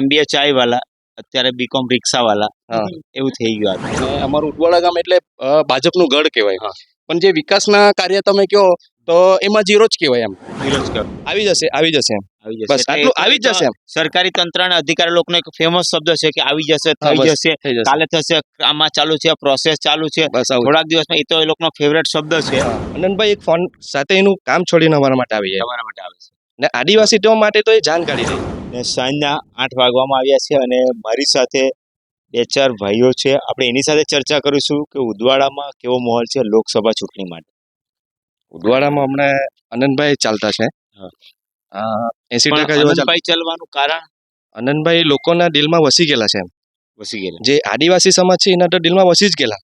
MBA ચાય વાલા અત્યારે બીકોમ રિક્ષા વાલા એવું થઈ ગયું અમારું ઉટવાડા ગામ એટલે ભાજપનું ગઢ કહેવાય. હા. પણ જે વિકાસના કાર્ય તમે કહો તો એમાં જીરો જ કહેવાય એમ. આવી જશે આવી જશે એમ. આવી જશે. બસ આટલું આવી જશે એમ. સરકારી તંત્રના અધિકારી લોકોનો એક ફેમસ શબ્દ છે કે આવી જશે થઈ જશે કાલે થશે આમાં ચાલુ છે પ્રોસેસ ચાલુ છે. બસ થોડાક દિવસમાં એ તો એ લોકોનો ફેવરેટ શબ્દ છે. અનંતભાઈ એક ફોન સાથે એનું કામ છોડીને અમારા માટે આવી જાય. અમારા માટે આવે છે. ને આદિવાસી તેઓ માટે તો એ જાણકારી કાઢી દે સાંજના આઠ વાગવામાં આવ્યા છે અને મારી સાથે બે ચાર ભાઈઓ છે. આપણે એની સાથે ચર્ચા કરીશું કે ઉદવાડામાં કેવો માહોલ છે લોકસભા ચૂંટણી માટે. ઉદવાડામાં હમણાં અનંતભાઈ ચાલતા છે. એસી ટકા અનંતભાઈ ચાલવાનું કારણ? અનંતભાઈ લોકોના દિલમાં વસી ગયેલા છે એમ. વસી ગયેલા. જે આદિવાસી સમાજ છે એના તો દિલમાં વસી જ ગયેલા.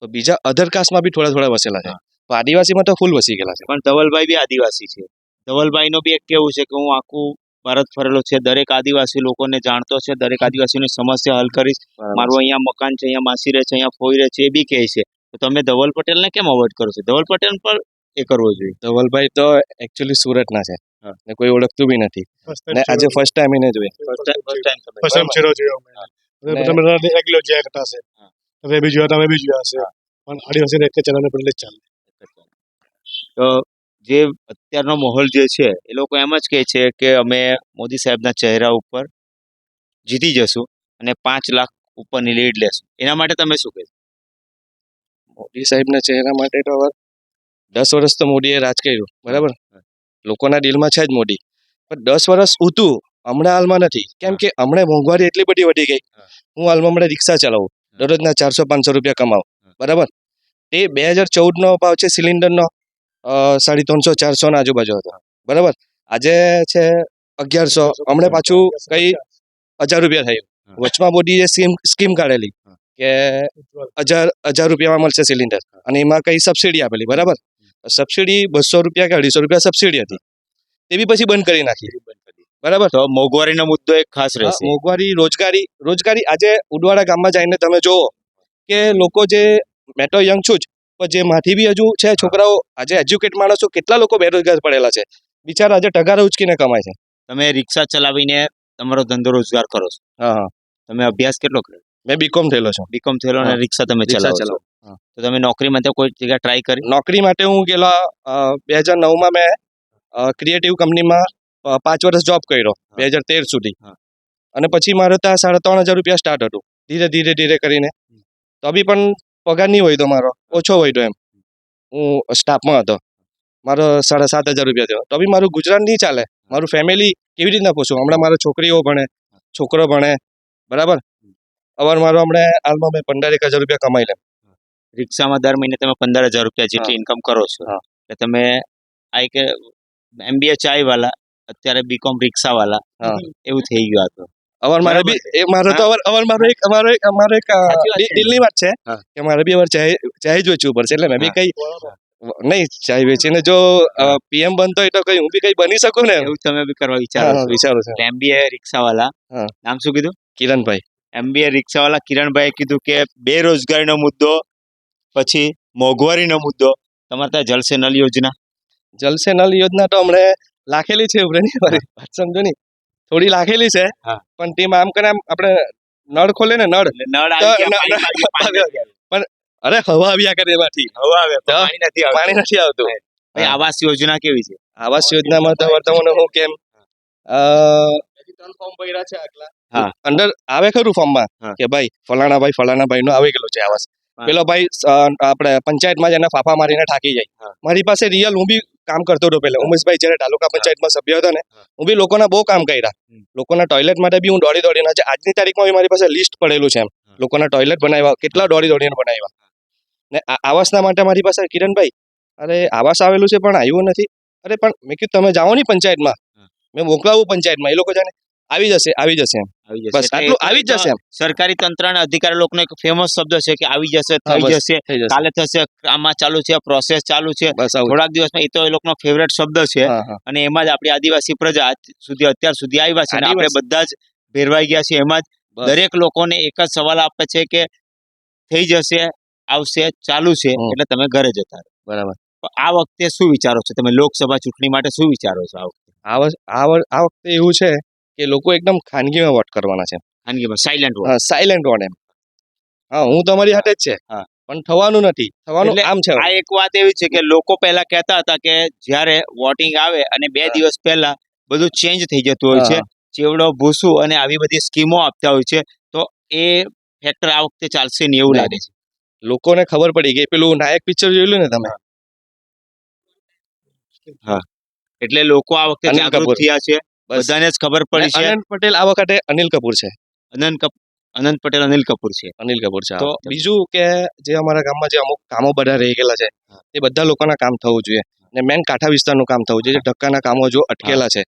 તો બીજા અધર કાસ્ટમાં બી થોડા થોડા વસેલા છે. તો આદિવાસીમાં તો ફૂલ વસી ગયેલા છે. પણ ધવલભાઈ બી આદિવાસી છે. ધવલભાઈનો બી એક કેવું છે કે હું આખું ભારત ફરેલો છે. દરેક આદિવાસી લોકોને જાણતો છે. દરેક આદિવાસીની સમસ્યા હલ કરીશ. મારું અહીંયા મકાન છે અહીંયા માસી રહે છે અહીંયા ફોઈ રહે છે એ બી કહે છે. તો તમે ધવલ પટેલને કેમ અવોઇડ કરો છો? ધવલ પટેલ પર એ કરવો જોઈએ. ધવલભાઈ તો એકચ્યુઅલી સુરતના છે. ને કોઈ ઓળખતું બી નથી. ને આજે ફર્સ્ટ ટાઈમ એને જોઈએ. પસંદ ચેરો જોયો ને- તમે. રેગ્યુલર જોયા કરતા છે તમે બી જોયા તમે બી જોયા છે પણ આદિવાસી એક પડલે જ ચાલે. તો જે અત્યારનો માહોલ જે છે એ લોકો એમ જ કહે છે કે અમે મોદી સાહેબના ચહેરા ઉપર જીતી જશું અને પાંચ લાખ ઉપરની લીડ લેશું. એના માટે તમે શું કહેશો? મોદી સાહેબના ચહેરા માટે તો હવે દસ વર્ષ તો મોદીએ રાજ કર્યું બરાબર? લોકોના દિલમાં છે જ મોદી. પણ દસ વર્ષ ઊતું હમણાં હાલમાં નથી. કેમ કે હમણાં મોંઘવારી એટલી બધી વધી ગઈ. હું. હાલમાં હમણાં રિક્ષા ચલાવું દરરોજના ચારસો પાંચસો રૂપિયા કમાવું બરાબર? તે બે હજાર ચૌદનો ભાવ છે સિલિન્ડરનો. સાડી ત્રણસો ચારસોના આજુબાજુ હતો. બરાબર? આજે છે અગિયારસો. હમણાં પાછું કઈ હજાર રૂપિયા થયું. વચમાં મોદીએ સ્કીમ સ્કીમ કાઢેલી કે હજાર હજાર રૂપિયામાં મળશે સિલિન્ડર. અને એમાં કઈ સબસિડી આપેલી બરાબર? સબસિડી બસો રૂપિયા કે અઢીસો રૂપિયા સબસિડી હતી. તે બી પછી બંધ કરી નાખી. બરાબર? તો મોંઘવારીનો મુદ્દો એક ખાસ રહેશે. મોંઘવારી રોજગારી રોજગારી આજે ઉડવાડા ગામમાં જઈને તમે જોવો કે લોકો જે મેટો યંગ છું જ પણ જે માથી બી હજુ છે છોકરાઓ આજે એજ્યુકેટ માણસો કેટલા લોકો બેરોજગાર પડેલા છે. બિચારા આજે ટગારા ઉચકીને કમાય છે. તમે રિક્ષા ચલાવીને તમારો ધંધો રોજગાર કરો છો. હા હા. તમે અભ્યાસ કેટલો કર્યો? મેં બીકોમ થયેલો છું. બીકોમ થયેલો અને રિક્ષા તમે ચલાવો છો. તો તમે નોકરી માટે કોઈ જગ્યા ટ્રાય કરી? નોકરી માટે હું ગયેલા બે હજાર નવમાં મેં ક્રિએટિવ કંપનીમાં પાંચ વર્ષ જોબ કર્યો બે હજાર તેર સુધી. અને પછી મારે ત્યાં સાડા ત્રણ હજાર રૂપિયા સ્ટાર્ટ હતું ધીરે ધીરે ધીરે કરીને. તો બી પણ પગાર નહીં હોય તો મારો ઓછો હોય તો એમ. હું સ્ટાફમાં હતો. મારો સાડા સાત હજાર રૂપિયા થયો. તો બી મારું ગુજરાત નહીં ચાલે. મારું ફેમિલી કેવી રીતના પૂછું હમણાં મારા છોકરીઓ ભણે છોકરો ભણે બરાબર? અવાર મારો હમણાં હાલમાં મેં પંદર એક હજાર રૂપિયા કમાઈ લે. રિક્ષામાં દર મહિને તમે પંદર હજાર રૂપિયા જેટલી ઇન્કમ કરો છો. કે એટલે તમે આ એક એમબીએ ચાય વાલા અત્યારે બીકોમ રિક્ષા વાલા એવું થઈ ગયું આ તો. અવાર મારે બી એ મારો તો અવાર અવાર મારો એક અમારો એક અમારો એક વાત છે. દિલની વાત છે કે મારે બી અવાર ચાય ચાય જ વેચવું પડશે. એટલે મેં બી કઈ નહીં ચાય વેચીને જો પીએમ બનતો હોય તો કઈ હું બી કઈ બની શકું ને? એવું તમે બી કરવા વિચારો વિચારું છું. એમબીએ. નામ શું કીધું? કિરણભાઈ. એમબીએ રિક્ષા વાલા કિરણભાઈએ કીધું કે બેરોજગારીનો મુદ્દો પછી મોંઘવારીનો મુદ્દો. તમારે ત્યાં જલસે નલ યોજના? જલસે નલ યોજના તો હમણાં લાખેલી છે ઉભરેની સમજો ની. થોડી લાખેલી છે પણ તેમાં આમ કરે આપણે નળ ખોલે ને નળ. પાણી. અરે હવા આવ્યા કરે એમાંથી. હવા આવે પાણી નથી આવતું. પાણી નથી આવતું. આવાસ યોજના કેવી છે? આવાસ યોજનામાં તો વર્તમાન હું કેમ. અંદર આવે ખરું ફોર્મમાં. કે ભાઈ ફલાણા ભાઈ ફલાણા ભાઈ નો આવી ગયેલો છે આવાસ. પેલો ભાઈ આપણે પંચાયતમાં જ એને ફાફા મારીને ઠાકી જાય. મારી પાસે રિયલ હું બી કામ કરતો હતો પેલા ઉમેશભાઈ જ્યારે તાલુકા પંચાયતમાં સભ્ય હતા ને હું. બી લોકોના બહુ કામ કર્યા. લોકોના ટોયલેટ માટે બી હું દોડી દોડીને આજે આજની તારીખમાં બી મારી પાસે લિસ્ટ પડેલું છે એમ. લોકોના ટોયલેટ બનાવ્યા કેટલા દોડી દોડીને બનાવ્યા. ને આવાસના માટે મારી પાસે કિરણભાઈ. અરે આવાસ આવેલું છે પણ આવ્યું નથી. અરે પણ મેં કીધું તમે જાઓ ની પંચાયતમાં. મેં મોકલાવું પંચાયતમાં. એ લોકો જાણે આવી જશે આવી જશે એમ. આવી જશે. બસ આટલું આવી જશે એમ. સરકારી તંત્રના અધિકારી લોકોનો એક ફેમસ શબ્દ છે કે આવી જશે થઈ જશે. કાલે થશે આમાં ચાલુ છે પ્રોસેસ ચાલુ છે. થોડાક દિવસમાં એ તો એ લોકોનો ફેવરેટ શબ્દ છે. અને એમાં જ આપણી આદિવાસી પ્રજા સુધી અત્યાર સુધી આવ્યા છે અને આપણે બધા જ ભેરવાઈ ગયા છે એમાં જ દરેક લોકોને એક જ સવાલ આપે છે કે થઈ જશે આવશે ચાલુ છે એટલે તમે ઘરે જતા બરાબર. આ વખતે શું વિચારો છો? તમે લોકસભા ચૂંટણી માટે શું વિચારો છો આ વખતે? આ વખતે એવું છે કે લોકો એકદમ ખાનગીમાં વોટ કરવાના છે. ખાનગીમાં સાયલેન્ટ વોટ સાયલન્ટ વોટ એમ. હા હું તમારી હાથે જ છે. હા. પણ થવાનું નથી. થવાનું આમ છે આ એક વાત એવી છે કે લોકો પહેલા કહેતા હતા કે જ્યારે વોટિંગ આવે અને બે દિવસ પહેલા બધું ચેન્જ થઈ જતું હોય છે. ચેવડો ભૂસું અને આવી બધી સ્કીમો આપતા હોય છે તો એ ફેક્ટર આ વખતે ચાલશે ને એવું લાગે છે. લોકોને ખબર પડી ગઈ. પેલું નાયક પિક્ચર જોયેલું ને તમે? હા. એટલે લોકો આ વખતે જાગૃત થયા છે. બધાને જ ખબર પડી છે. અનંત પટેલ આ વખતે અનિલ કપૂર છે. અનંત અનંત પટેલ અનિલ કપૂર છે. અનિલ કપૂર છે તો બીજું કે જે અમારા ગામમાં જે અમુક કામો બધા રહી ગયેલા છે. એ બધા લોકોના કામ થવું જોઈએ. ને મેન કાંઠા વિસ્તારનું કામ થવું જોઈએ. જે ધક્કાના કામો જો અટકેલા છે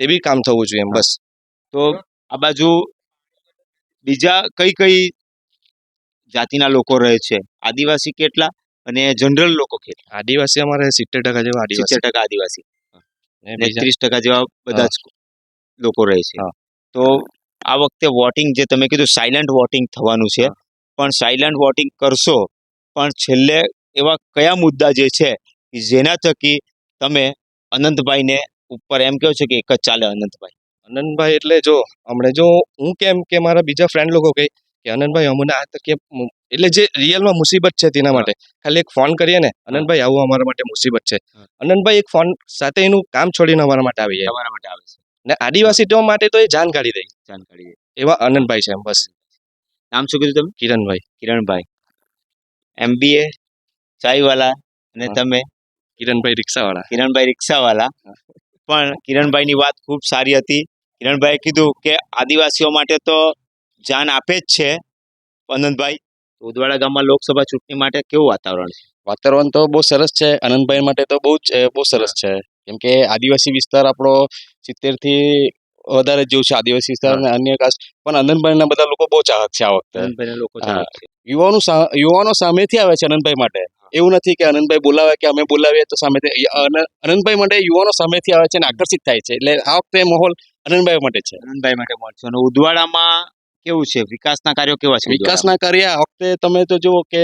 તે બી કામ થવું જોઈએ એમ બસ. તો આ બાજુ બીજા કઈ કઈ જાતિના લોકો રહે છે? આદિવાસી કેટલા અને જનરલ લોકો કેટલા? આદિવાસી અમારે સિત્તેર ટકા જેવા સિત્તેર ટકા આદિવાસી. અને ત્રીસ ટકા જેવા બધા જ લોકો રહે છે. તો આ વખતે વોટિંગ જે તમે કીધું સાયલન્ટ વોટિંગ થવાનું છે. પણ સાયલન્ટ વોટિંગ કરશો પણ છેલ્લે એવા કયા મુદ્દા જે છે જેના થકી તમે અનંતભાઈને ઉપર એમ કહો છો કે એક જ ચાલે અનંતભાઈ? અનંતભાઈ એટલે જો હમણે જો હું કેમ કે મારા બીજા ફ્રેન્ડ લોકો કહે કે અનંતભાઈ અમને આ તકે એટલે જે રિયલમાં મુસીબત છે તેના માટે. ખાલી એક ફોન કરીએ ને અનંતભાઈ આવું અમારા માટે મુસીબત છે. અનંતભાઈ એક ફોન સાથે એનું કામ છોડીને અમારા માટે આવી જાય. અમારા માટે આવે છે. ને આદિવાસીઓ માટે તો એ જાણ કાઢી દે જાણકારી એવા આનંદભાઈ છે એમ બસ. નામ શું કીધું તમે? કિરણભાઈ. કિરણભાઈ. એમબીએ ચાઈવાલા અને તમે? કિરણભાઈ રિક્ષાવાળા. કિરણભાઈ રિક્ષાવાળા પણ કિરણભાઈની વાત ખૂબ સારી હતી. કિરણભાઈએ કીધું કે આદિવાસીઓ માટે તો જાન આપે જ છે. અનંતભાઈ ઉદવાડા ગામમાં લોકસભા ચૂંટણી માટે કેવું વાતાવરણ છે? વાતાવરણ તો બહુ સરસ છે. આનંદભાઈ માટે તો બહુ જ બહુ સરસ છે. કેમ કે આદિવાસી વિસ્તાર આપણો સિત્તેરથી વધારે જેવું છે આદિવાસી વિસ્તાર અને અન્ય કાસ્ટ પણ આનંદભાઈના બધા લોકો બહુ ચાહક છે આ વખતે. લોકો. યુવાનો યુવાનો સામેથી આવે છે આનંદભાઈ માટે. એવું નથી કે આનંદભાઈ બોલાવે કે અમે બોલાવીએ તો સામેથી અન- આનંદભાઈ માટે યુવાનો સામેથી આવે છે અને આકર્ષિત થાય છે. એટલે આ વખતે માહોલ આનંદભાઈ માટે છે. આનંદભાઈ માટે મળશે અને ઉદવાડામાં કેવું છે? વિકાસના કાર્યો કેવા છે? વિકાસના કાર્ય આ વખતે તમે તો જુઓ કે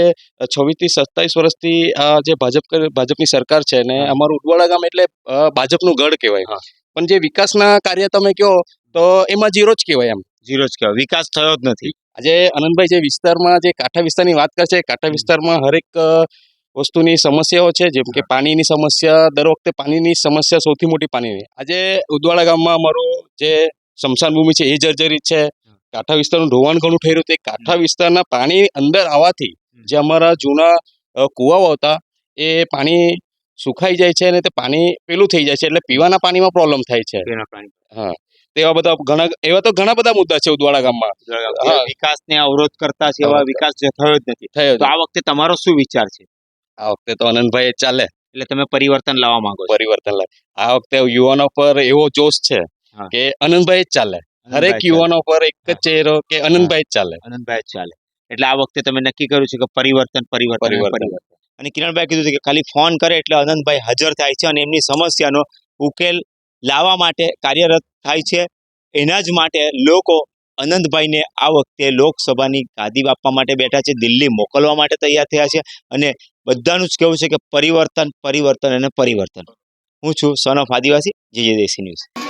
છવ્વીસથી સત્તાવીસ વર્ષથી આ જે ભાજપ ભાજપની સરકાર છે ને અમારું ઉડવાડા ગામ એટલે ભાજપનું ગઢ કહેવાય. પણ જે વિકાસના કાર્ય તમે કહો તો એમાં જીરો જ કહેવાય એમ. ઝીરો જ કહેવાય. વિકાસ થયો જ નથી. આજે આનંદભાઈ જે વિસ્તારમાં જે કાંઠા વિસ્તારની વાત કરશે કાંઠા વિસ્તારમાં હરેક વસ્તુની સમસ્યાઓ છે જેમ કે પાણીની સમસ્યા દર વખતે પાણીની સમસ્યા સૌથી મોટી પાણીની. આજે ઉદવાડા ગામમાં અમારું જે સ્મશાન ભૂમિ છે એ જર્જરિત છે. કાંઠા વિસ્તારનું ધોવાણ ઘણું થઈ રહ્યું છે કાંઠા વિસ્તારના પાણી અંદર આવવાથી જે અમારા જૂના કૂવાઓ હતા એ પાણી સુખાઈ જાય છે અને તે પાણી પેલું થઈ જાય છે. એટલે પીવાના પાણીમાં પ્રોબ્લેમ થાય છે. હા. તેવા બધા ઘણા એવા તો ઘણા બધા મુદ્દા છે ઉદવાડા ગામમાં. વિકાસને અવરોધ કરતા છે એવા વિકાસ જે થયો જ નથી. થયો તો આ વખતે તમારો શું વિચાર છે? આ વખતે તો આનંદભાઈ ચાલે. એટલે તમે પરિવર્તન લાવવા માંગો પરિવર્તન લાવે. આ વખતે યુવાનો પર એવો જોશ છે કે આનંદભાઈ જ ચાલે. હરેક યુવાનો પર એક જ ચહેરો કે અનંતભાઈ જ ચાલે. અનંતભાઈ જ ચાલે. એટલે આ વખતે તમે નક્કી કર્યું છે કે પરિવર્તન પરિવર્તન પરિવર્તન. અને કિરણભાઈ કીધું છે કે ખાલી ફોન કરે એટલે અનંતભાઈ હાજર થાય છે અને એમની સમસ્યાનો ઉકેલ લાવવા માટે કાર્યરત થાય છે. એના જ માટે લોકો અનંતભાઈને આ વખતે લોકસભાની ગાદી આપવા માટે બેઠા છે દિલ્હી મોકલવા માટે તૈયાર થયા છે અને બધાનું જ કહેવું છે કે પરિવર્તન પરિવર્તન અને પરિવર્તન. હું છું સન ઓફ આદિવાસી જે જે દેશી ન્યૂઝ.